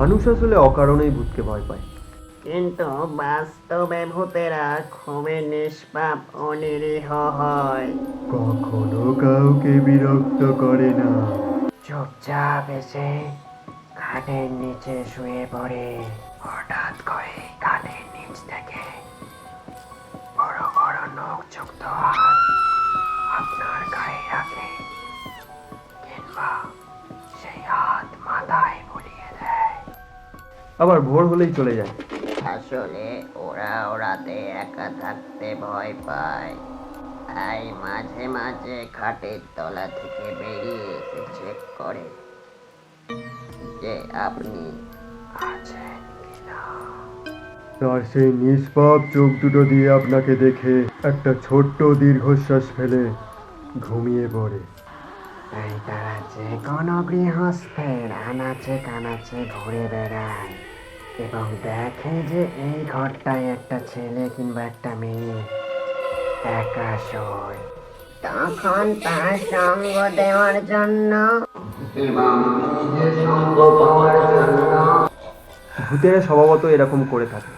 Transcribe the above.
মানুষ আসলে অকারণেই ভূতকে ভয় পায়। কিন্তু বাস্তবে ভূতেরা খুবই নিষ্পাপ ও নিরীহ হয়। কখনো কাউকে বিরক্ত করে না। চুপচাপ এসে খাটের নিচে শুয়ে পড়ে। হঠাৎ করে খাটের নিচ থেকে বড় বড় নখ যুক্ত হাত আপনার গায়ে রাখে কিংবা সেই হাত মাথায় আবার ভোর হলেই চলে যায়। আসলে ওরা ওরাতে একা থাকতে ভয় পায়। তাই মাঝে মাঝে খাটের তলা থেকে বেরিয়ে এসে চেক করে যে আপনি আছেন কিনা। তার সেই নিষ্পাপ চোখ দুটো দিয়ে আপনাকে দেখে একটা ছোট্ট দীর্ঘশ্বাস ফেলে ঘুমিয়ে পড়ে। তাই তারা যে কোনো গৃহস্থের আনাচে কানাচে ঘুরে বেড়ায়। এবং দেখে যে এই ঘরটায় একটা ছেলে কিংবা একটা মেয়ে একা শোয়। তখন তার সঙ্গ দেওয়ার জন্য এবং নিজে সঙ্গ পাওয়ার জন্য ভূতেরা স্বভাবত এরকম করে থাকে।